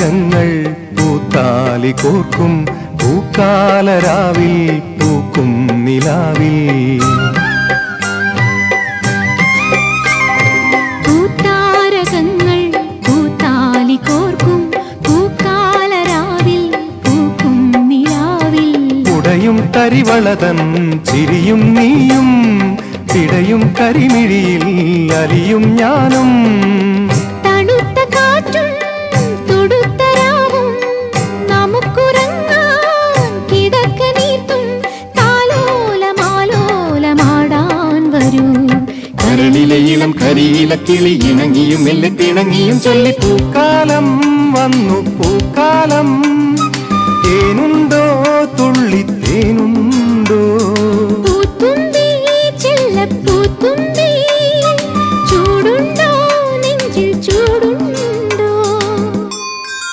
പൂത്താരകങ്ങൾ പൂത്താലി കോർക്കും പൂക്കാലരാവിൽ പൂക്കും നിലാവിൽ. പൂത്താരകങ്ങൾ പൂത്താലി കോർക്കും പൂക്കാലരാവിൽ പൂക്കും നിലാവിൽ. ഉടയും തരിവളതൻ ചിരിയും നീയും പിടയും കരിമിഴിയിൽ അലിയും ഞാനും. കരളിലെ ഇളം കരിയില കിളി ഇണങ്ങിയും മെല്ലെ തിണങ്ങിയും ചൊല്ലി പൂക്കാലം വന്നു പൂക്കാലം